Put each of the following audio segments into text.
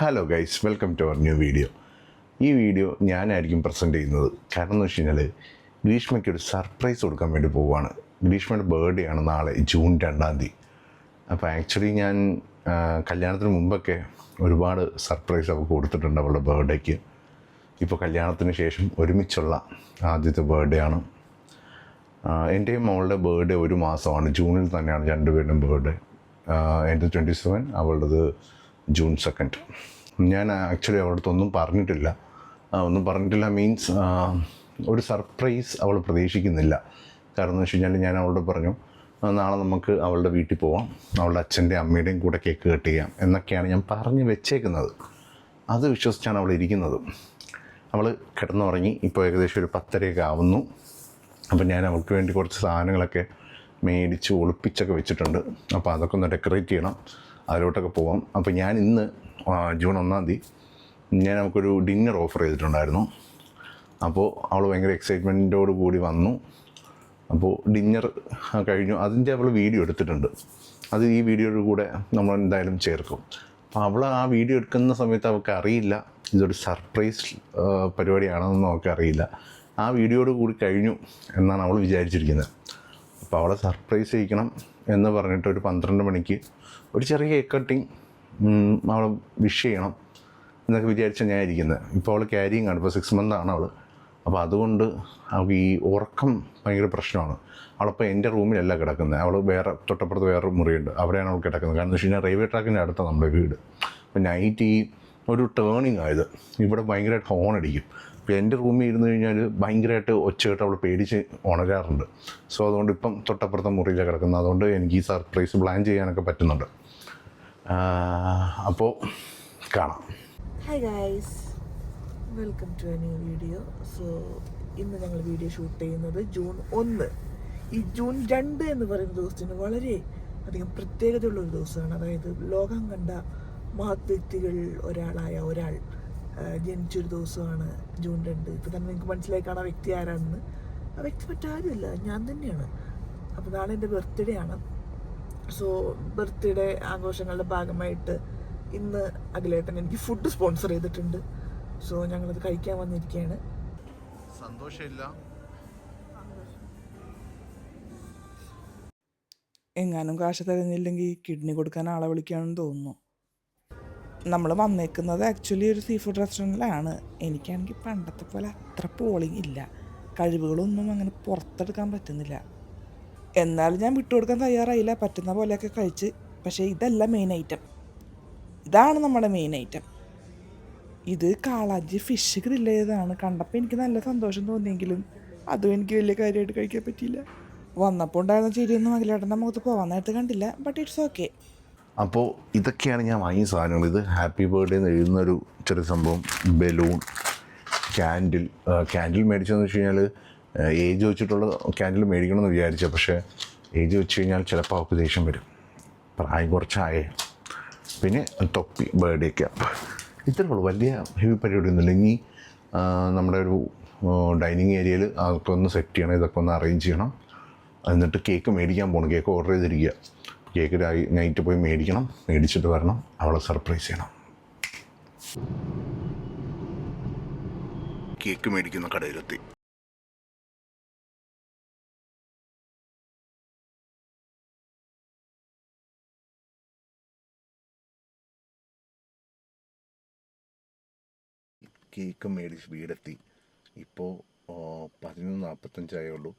Hello guys welcome to our new video ഈ video ഞാനായിരിക്കും present ചെയ്യുന്നത്. കാരണം എന്ന് വെച്ച് കഴിഞ്ഞാൽ ഗ്രീഷ്മയ്ക്ക് ഒരു സർപ്രൈസ് കൊടുക്കാൻ വേണ്ടി പോവുകയാണ്. ഗ്രീഷ്മയുടെ ബർത്ത്ഡേ ആണ് നാളെ ജൂൺ രണ്ടാം തീയതി. അപ്പോൾ ആക്ച്വലി ഞാൻ കല്യാണത്തിന് മുമ്പൊക്കെ ഒരുപാട് സർപ്രൈസ് അവൾക്ക് കൊടുത്തിട്ടുണ്ട് അവളുടെ ബർത്ത്ഡേക്ക് ഇപ്പോൾ കല്യാണത്തിന് ശേഷം ഒരുമിച്ചുള്ള ആദ്യത്തെ ബർത്ത്ഡേ ആണ്. എന്റെയും മോളുടെ ബർത്ത്ഡേ ഒരു മാസമാണ്. ജൂണിൽ തന്നെയാണ് രണ്ടുപേരുടെയും ബർത്ത്ഡേ എന്റെ ട്വന്റി സെവൻ അവളുടേത് ജൂൺ സെക്കൻഡ് ഞാൻ ആക്ച്വലി അവളുടെ ഒന്നും പറഞ്ഞിട്ടില്ല ഒന്നും പറഞ്ഞിട്ടില്ല മീൻസ് ഒരു സർപ്രൈസ് അവൾ പ്രതീക്ഷിക്കുന്നില്ല. കാരണം എന്ന് വെച്ച് കഴിഞ്ഞാൽ ഞാൻ അവളോട് പറഞ്ഞു നാളെ നമുക്ക് അവളുടെ വീട്ടിൽ പോവാം. അവളുടെ അച്ഛന്റെയും അമ്മയുടെയും കൂടെ കേക്ക് കട്ട് ചെയ്യാം എന്നൊക്കെയാണ് ഞാൻ പറഞ്ഞു വെച്ചേക്കുന്നത്. അത് വിശ്വസിച്ചാണ് അവൾ ഇരിക്കുന്നത്. അവൾ കിടന്നുറങ്ങി. ഇപ്പോൾ ഏകദേശം ഒരു പത്തരയൊക്കെ ആവുന്നു. അപ്പം ഞാൻ അവൾക്ക് വേണ്ടി കുറച്ച് സാധനങ്ങളൊക്കെ മേടിച്ച് ഒളിപ്പിച്ചൊക്കെ വെച്ചിട്ടുണ്ട്. അപ്പോൾ അതൊക്കെ ഒന്ന് ഡെക്കറേറ്റ് ചെയ്യണം. അതിലോട്ടൊക്കെ പോവാം. അപ്പോൾ ഞാൻ ഇന്ന് ജൂൺ ഒന്നാം തീയതി ഞാൻ നമുക്കൊരു ഡിന്നർ ഓഫർ ചെയ്തിട്ടുണ്ടായിരുന്നു. അപ്പോൾ അവൾ ഭയങ്കര എക്സൈറ്റ്മെന്റോട് കൂടി വന്നു. അപ്പോൾ ഡിന്നർ കഴിഞ്ഞു. അതിന്റെ അവൾ വീഡിയോ എടുത്തിട്ടുണ്ട്. അത് ഈ വീഡിയോയുടെ കൂടെ നമ്മൾ എന്തായാലും ചേർക്കും. അപ്പോൾ അവൾ ആ വീഡിയോ എടുക്കുന്ന സമയത്ത് അവൾക്ക് അറിയില്ല. ഇതൊരു സർപ്രൈസ് പരിപാടിയാണെന്നൊന്നും അവൾക്ക് അറിയില്ല. ആ വീഡിയോയോട് കൂടി കഴിഞ്ഞു എന്നാണ് അവൾ വിചാരിച്ചിരിക്കുന്നത്. അപ്പോൾ അവളെ സർപ്രൈസ് ചെയ്യിക്കണം എന്ന് പറഞ്ഞിട്ട് ഒരു പന്ത്രണ്ട് മണിക്ക് ഒരു ചെറിയ കേക്ക് കട്ടിങ് അവൾ വിഷ് ചെയ്യണം എന്നൊക്കെ വിചാരിച്ച ഞാൻ ഇരിക്കുന്നത് ഇപ്പോൾ അവൾ ക്യാരിങ് ആണ്. ഇപ്പോൾ സിക്സ് മന്ത് ആണ് അവൾ അപ്പോൾ അതുകൊണ്ട് അവൾക്ക് ഈ ഉറക്കം ഭയങ്കര പ്രശ്നമാണ്. അവളിപ്പോൾ എന്റെ റൂമിലല്ല കിടക്കുന്നത് അവൾ വേറെ തൊട്ടപ്പുറത്ത് വേറെ മുറിയുണ്ട്. അവിടെയാണ് അവൾ കിടക്കുന്നത്. കാരണം എന്ന് വെച്ച് കഴിഞ്ഞാൽ റെയിൽവേ ട്രാക്കിന്റെ അടുത്താണ് നമ്മുടെ വീട്. അപ്പോൾ നൈറ്റ് ഈ ഒരു ടേണിങ് ആയത്. ഇവിടെ ഭയങ്കരമായിട്ട് ഹോൺ അടിക്കും. അപ്പോൾ എന്റെ റൂമിൽ ഇരുന്ന് കഴിഞ്ഞാൽ ഭയങ്കരമായിട്ട് ഒച്ചയായിട്ട് അവൾ പേടിച്ച് ഉണരാറുണ്ട്. സോ അതുകൊണ്ട് ഇപ്പം തൊട്ടപ്പുറത്തെ മുറിയിലാണ് കിടക്കുന്നത്. അതുകൊണ്ട് എനിക്ക് ഈ സർപ്രൈസ് പ്ലാൻ ചെയ്യാനൊക്കെ പറ്റുന്നുണ്ട്. അപ്പോൾ കാണാം. Hi guys welcome to a new video so ഇന്ന് ഞങ്ങൾ വീഡിയോ ഷൂട്ട് ചെയ്യുന്നത് ജൂൺ ഒന്ന്. ഈ ജൂൺ രണ്ട് എന്ന് പറയുന്ന ദിവസത്തിന് വളരെ അധികം പ്രത്യേകതയുള്ള ഒരു ദിവസമാണ്. അതായത് ലോകം കണ്ട മഹത് വ്യക്തികളിൽ ഒരാളായ ഒരാൾ. ജനിച്ചൊരു ദിവസമാണ് ജൂൺ രണ്ട്. ഇപ്പം തന്നെ നിങ്ങൾക്ക് മനസ്സിലായി കാണാൻ ആ വ്യക്തി ആരാണെന്ന്? ആ വ്യക്തി മറ്റാരുമില്ല ഞാൻ തന്നെയാണ്. അപ്പോൾ നാളെ എന്റെ ബർത്ത്ഡേ ആണ്. സോ ബർത്ത്ഡേ ആഘോഷങ്ങളുടെ ഭാഗമായിട്ട് ഇന്ന് അഖിലേട്ടൻ എനിക്ക് ഫുഡ് സ്പോൺസർ ചെയ്തിട്ടുണ്ട്. സോ ഞങ്ങളത് കഴിക്കാൻ വന്നിരിക്കുകയാണ്. സന്തോഷമില്ല. എങ്ങാനും കാശ് തരുന്നില്ലെങ്കിൽ കിഡ്നി കൊടുക്കാൻ ആളെ വിളിക്കാണെന്ന് തോന്നുന്നു. നമ്മൾ വന്നേക്കുന്നത് ആക്ച്വലി ഒരു സീ ഫുഡ് റെസ്റ്റോറന്റിലാണ് എനിക്കാണെങ്കിൽ പണ്ടത്തെ പോലെ അത്ര പോളിങ് ഇല്ല. കഴിവുകളൊന്നും അങ്ങനെ പുറത്തെടുക്കാൻ പറ്റുന്നില്ല. എന്നാലും ഞാൻ വിട്ടുകൊടുക്കാൻ തയ്യാറായില്ല. പറ്റുന്ന പോലെയൊക്കെ കഴിച്ച്. പക്ഷേ ഇതല്ല മെയിൻ ഐറ്റം ഇതാണ് നമ്മുടെ മെയിൻ ഐറ്റം ഇത് കാളാഞ്ചി ഫിഷ് ഗ്രില്ല് ചെയ്തതാണ്. കണ്ടപ്പോൾ എനിക്ക് നല്ല സന്തോഷം തോന്നിയെങ്കിലും അതും എനിക്ക് വലിയ കാര്യമായിട്ട് കഴിക്കാൻ പറ്റിയില്ല. വന്നപ്പോൾ ഉണ്ടായിരുന്ന ചിരിയൊന്നും അഖിലേട്ടന്റെ മുഖത്ത് പോകാനായിട്ട് കണ്ടില്ല. ബട്ട് ഇറ്റ്സ് ഓക്കെ അപ്പോൾ ഇതൊക്കെയാണ് ഞാൻ വാങ്ങിയ സാധനങ്ങൾ. ഇത് ഹാപ്പി ബർത്ത്ഡേ എന്ന് എഴുതുന്നൊരു ചെറിയ സംഭവം. ബലൂൺ ക്യാൻഡിൽ ക്യാൻഡിൽ മേടിച്ചതെന്ന് വെച്ച് കഴിഞ്ഞാൽ ഏജ് വെച്ചിട്ടുള്ള ക്യാൻഡിൽ മേടിക്കണമെന്ന് വിചാരിച്ച പക്ഷേ ഏജ് വെച്ച് കഴിഞ്ഞാൽ ചിലപ്പോൾ അവർക്ക് ദേഷ്യം വരും. പ്രായം കുറച്ചായേ. പിന്നെ തൊപ്പി ബർത്ത്ഡേ ക്യാപ്പ് ഇത്രേ ഉള്ളൂ. വലിയ ഹെവി പരിപാടി പരിപാടിയൊന്നുമില്ല. ഇനി നമ്മുടെ ഒരു ഡൈനിങ് ഏരിയയിൽ അതൊക്കെ ഒന്ന് സെറ്റ് ചെയ്യണം. ഇതൊക്കെ ഒന്ന് അറേഞ്ച് ചെയ്യണം. എന്നിട്ട് കേക്ക് മേടിക്കാൻ പോകണം കേക്ക് ഓർഡർ ചെയ്തിരിക്കുക. കേക്ക് നൈറ്റ് പോയി മേടിക്കണം മേടിച്ചിട്ട് വരണം അവളെ സർപ്രൈസ് ചെയ്യണം. കേക്ക് മേടിക്കുന്ന കടയിലെത്തി. കേക്ക് മേടിച്ച് വീടെത്തി. ഇപ്പോൾ പതിനൊന്ന് നാൽപ്പത്തഞ്ചായേ ഉള്ളൂ.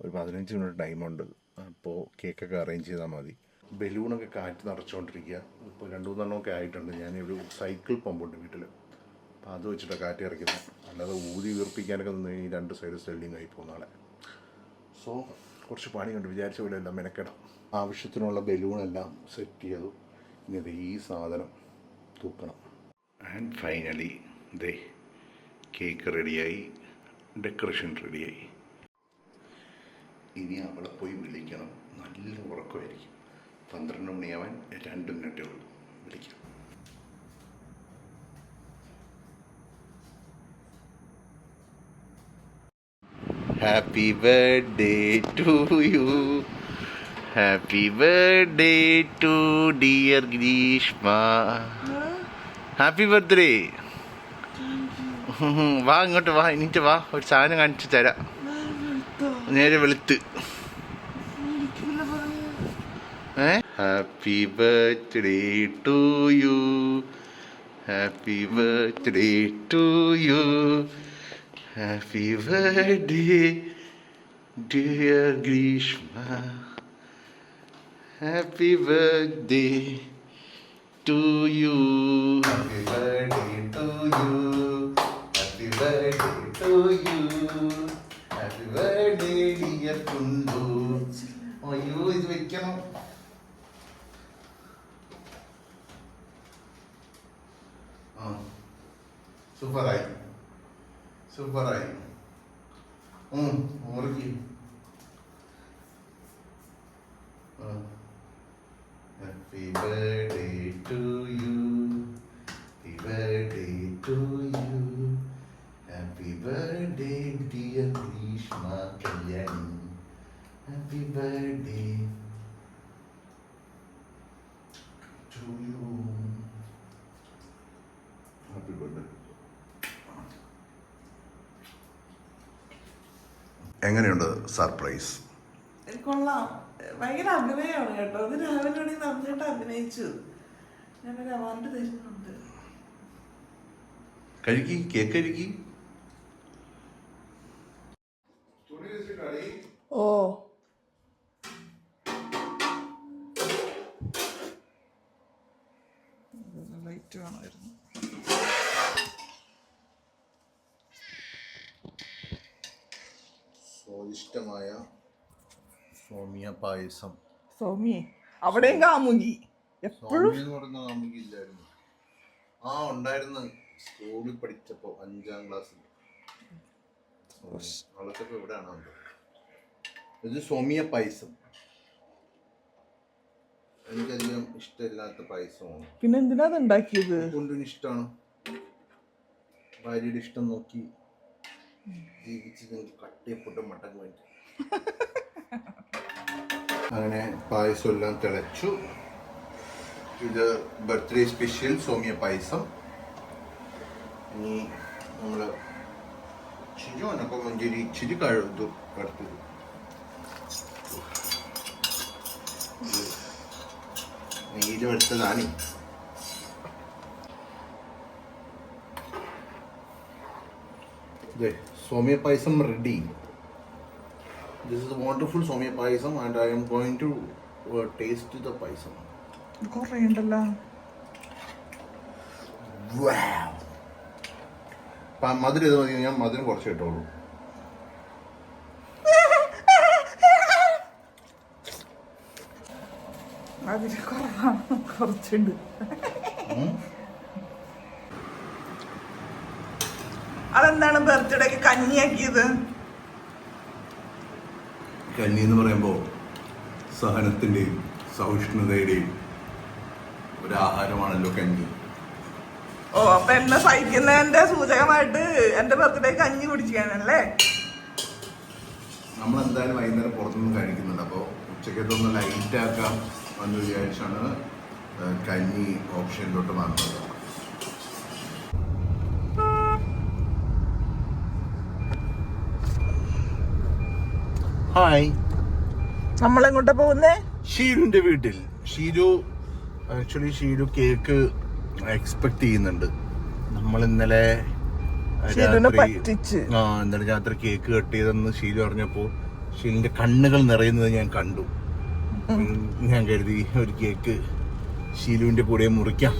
ഒരു പതിനഞ്ച് മിനിറ്റ് ടൈമുണ്ട്. അപ്പോൾ കേക്കൊക്കെ അറേഞ്ച് ചെയ്താൽ മതി. ബലൂണൊക്കെ കാറ്റ് നിറച്ചുകൊണ്ടിരിക്കുക. ഇപ്പോൾ രണ്ട് മൂന്നെണ്ണമൊക്കെ ആയിട്ടുണ്ട്. ഞാൻ ഒരു സൈക്കിൾ പമ്പുണ്ട് വീട്ടിൽ അപ്പോൾ അത് വെച്ചിട്ടാണ് കാറ്റ് ഇറക്കുന്നത് അല്ലാതെ ഊതി വീർപ്പിക്കാനൊക്കെ നിന്ന് ഈ രണ്ട് സൈഡ് സ്റ്റെല്ലിങ് ആയി പോകുന്ന ആളെ. സോ കുറച്ച് പണിയുണ്ട്. വിചാരിച്ച പോലെ എല്ലാം മെനക്കെടാം. ആവശ്യത്തിനുള്ള ബലൂണെല്ലാം സെറ്റ് ചെയ്തു. ഇനി അത് ഈ സാധനം തൂക്കണം. ആൻഡ് ഫൈനലി ദേ കേക്ക് റെഡിയായി ഡെക്കറേഷൻ റെഡിയായി ഇനി അവളെ പോയി വിളിക്കണം. നല്ല ഉറക്കമായിരിക്കും. പന്ത്രണ്ട് മണിയാവാൻ രണ്ട് മിനിറ്റേ ഉള്ളൂ. വിളിക്കാം. Happy birthday to you happy birthday to dear Greeshma happy birthday വാ ഇങ്ങോട്ട് വാ എനിക്ക് വാ. ഒരു സാധനം കാണിച്ചു തരാം. നേരെ വെളുത്ത്. Happy birthday to you happy birthday to you happy birthday dear Greeshma happy birthday to you. Happy birthday to you. Happy birthday to you. Happy birthday dear Kundu അയ്യോ ഇത് വെക്കണം സൂപ്പറായി സൂപ്പറായി മുറുക്കി ആ Happy birthday to you. Happy birthday to you. Happy birthday, dear Grishma Kalyani. Happy birthday to എങ്ങനെയുണ്ട് surprise? കൊള്ളാം. ഭയങ്കര അഭിനയമാണ് കേട്ടോ. അത് രാവിലെ നന്നായിട്ട് അഭിനയിച്ചു. ഞാനൊരു അവാർഡ് തരുന്നുണ്ട്. കഴുകി? കേക്ക് കഴുകി? ഓ. ലൈറ്റ് വേണമായിരുന്നു. സ്വാദിഷ്ടമായ സോമിയ പായസം. സോമിയെ? അവിടെയും കാമുകി എപ്പോഴും സോമിയ എന്ന് പറയുന്ന നമുക്ക് ഇല്ലായിരുന്നു. ആ ഉണ്ടായിരുന്നു. സ്കൂളിൽ പഠിച്ചപ്പോ അഞ്ചാം ക്ലാസ്സിൽ. അവളൊക്കെ ഇവിടെയാണ് ഉണ്ട്. ഇത് സോമിയ പായസം. എനിക്കധികം ഇഷ്ടമില്ലാത്ത പായസമാണ്. പിന്നെ എന്തിനാ അത് ഉണ്ടാക്കിയത്? കൊണ്ടിന് ഇഷ്ടമാണ് ഭാര്യയുടെ ഇഷ്ടം നോക്കി ജീവിച്ച് നിങ്ങൾക്ക് കട്ടിയപ്പൊട്ട മട്ടൻ വേണ്ടി അങ്ങനെ പായസം എല്ലാം തിളച്ചു. ഇത് ബർത്ത്ഡേ സ്പെഷ്യൽ സോമിയ പായസം. ഇനി നമ്മൾ ചിരി വന്നപ്പോൾ മഞ്ചേരി ചിരി കഴുതു കടുത്തത് നീര് എടുത്തതാണ് Okay, Soumya payasam ready this is wonderful Soumya payasam and I'm going to taste the payasam. മധുരം ഇത് മതി ഞാൻ മധുരം കുറച്ച് ഇട്ടോളൂ. കുറച്ചുണ്ട്. അതെന്താണ് ബർത്ത്ഡേക്ക് കഞ്ഞിയാക്കിയത്? കന്നി എന്ന് പറയുമ്പോൾ സഹനത്തിന്റെയും സഹിഷ്ണുതയുടെയും ഒരു ആഹാരമാണല്ലോ കഞ്ഞി. ഓ അപ്പൊ എന്നെ സഹിക്കുന്നതിന്റെ സൂചകമായിട്ട് എന്റെ ബർത്ത്ഡേ കഞ്ഞി കുടിക്കാനല്ലേ നമ്മൾ എന്തായാലും വൈകുന്നേരം പുറത്തുനിന്ന് കഴിക്കുന്നുണ്ട്. അപ്പോൾ ഉച്ചക്കത്തൊന്ന് ലൈറ്റ് ആക്കാം എന്ന് വിചാരിച്ചാണ് കഞ്ഞി ഓപ്ഷനിലോട്ട് വന്നത്. ഹായ്. നമ്മളെങ്ങോട്ടാ പോകുന്നേ? ഷീരുവിന്റെ വീട്ടിൽ. Sheeru actually Sheeru cake expect ചെയ്യുന്നുണ്ട്. നമ്മൾ ഇന്നലെ രാത്രി-. ആ ഇന്നലെ രാത്രി കേക്ക് കട്ട് ചെയ്തെന്ന് ഷീരു പറഞ്ഞപ്പോ ഷീലിന്റെ കണ്ണുകൾ നിറയുന്നത് ഞാൻ കണ്ടു. ഞാൻ കരുതി ഒരു കേക്ക് ഷീലുവിന്റെ കൂടെ മുറിക്കാം.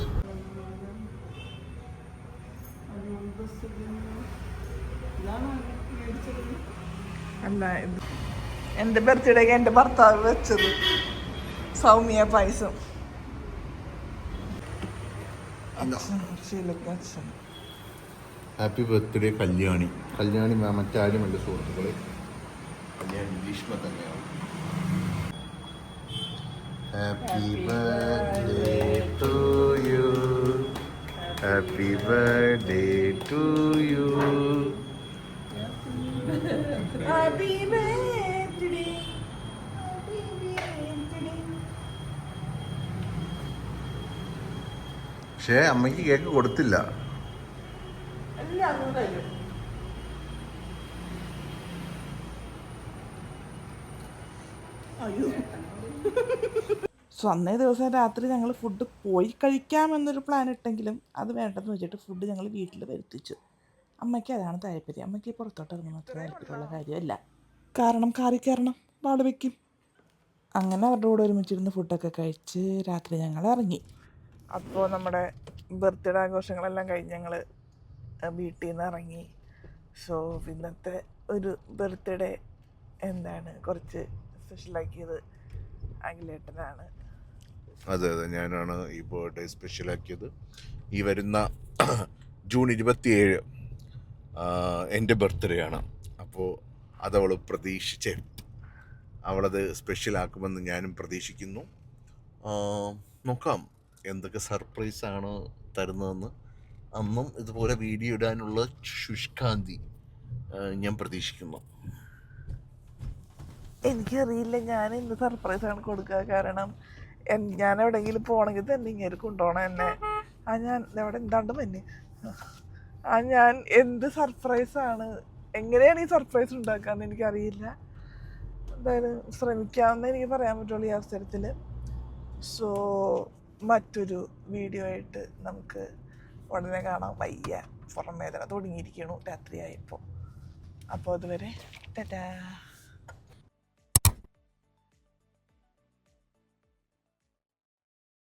അല്ല എന്റെ ബർത്ത്ഡേക്ക് എന്റെ ഭർത്താവ് വെച്ചത്. സൗമ്യ പായസം. Happy birthday Kalyani. കല്യാണി മറ്റാരുമല്ല സുഹൃത്തുക്കളെ? കല്യാണി ഭീഷ്മ തന്നെയാണ്. Happy birthday to you happy birthday to you happy birthday happy birthday പക്ഷേ അമ്മയ്ക്ക് കേക്ക് കൊടുത്തില്ല. സോ അന്നേ ദിവസം രാത്രി ഞങ്ങൾ ഫുഡ് പോയി കഴിക്കാമെന്നൊരു പ്ലാൻ ഇട്ടെങ്കിലും അത് വേണ്ടെന്ന് വെച്ചിട്ട് ഫുഡ് ഞങ്ങൾ വീട്ടിൽ വരുത്തിച്ചു. അമ്മയ്ക്ക് അതാണ് താല്പര്യം. അമ്മയ്ക്ക് പുറത്തോട്ട് ഇറങ്ങുന്ന അത്ര താല്പര്യമുള്ള കാര്യമല്ല. കാരണം കാറി കയറണം വാട് വയ്ക്കും അങ്ങനെ അവരുടെ കൂടെ ഒരുമിച്ചിരുന്ന് ഫുഡൊക്കെ കഴിച്ച് രാത്രി ഞങ്ങൾ ഇറങ്ങി. അപ്പോൾ നമ്മുടെ ബർത്ത്ഡേ ആഘോഷങ്ങളെല്ലാം കഴിഞ്ഞ് ഞങ്ങൾ വീട്ടിൽ നിന്ന് ഇറങ്ങി സോ ഇന്നത്തെ ഒരു ബർത്ത്ഡേ എന്താണ്? കുറച്ച് സ്പെഷ്യലാക്കിയത് അഖിലേട്ടനാണ്. അതെ അതെ. ഞാനാണ് ഈ ബർത്ത്ഡേ സ്പെഷ്യലാക്കിയത്. ഈ വരുന്ന ജൂൺ ഇരുപത്തിയേഴ് എന്റെ ബർത്ത്ഡേ ആണ്. അപ്പോൾ അതവൾ പ്രതീക്ഷിച്ച് അവളത് സ്പെഷ്യലാക്കുമെന്ന് ഞാനും പ്രതീക്ഷിക്കുന്നു. നോക്കാം. എന്തൊക്കെ സർപ്രൈസാണ് തരുന്നതെന്ന് അന്നും ഇതുപോലെ വീഡിയോ ഇടാനുള്ള ശുഷ്കാന്തി ഞാൻ പ്രതീക്ഷിക്കുന്നു. എനിക്കറിയില്ല ഞാൻ എന്ത് സർപ്രൈസാണ് കൊടുക്കുക. കാരണം ഞാൻ എവിടെയെങ്കിലും പോകണമെങ്കിൽ തന്നെ ഇങ്ങനെ കൊണ്ടുപോകണം എന്നെ. ആ ഞാൻ എവിടെ എന്താണ്ട് മന്നെ ആ ഞാൻ എന്ത് സർപ്രൈസാണ് എങ്ങനെയാണ് ഈ സർപ്രൈസ് ഉണ്ടാക്കാന്ന് എനിക്കറിയില്ല. എന്തായാലും ശ്രമിക്കാമെന്ന് എനിക്ക് പറയാൻ പറ്റുള്ളൂ ഈ അവസരത്തിൽ സോ മറ്റൊരു വീഡിയോ ആയിട്ട് നമുക്ക് ഉടനെ കാണാം. വയ്യ. പുറം വേദന തുടങ്ങിയിരിക്കണു രാത്രിയായപ്പോൾ. അപ്പോൾ അതുവരെ ടാറ്റാ.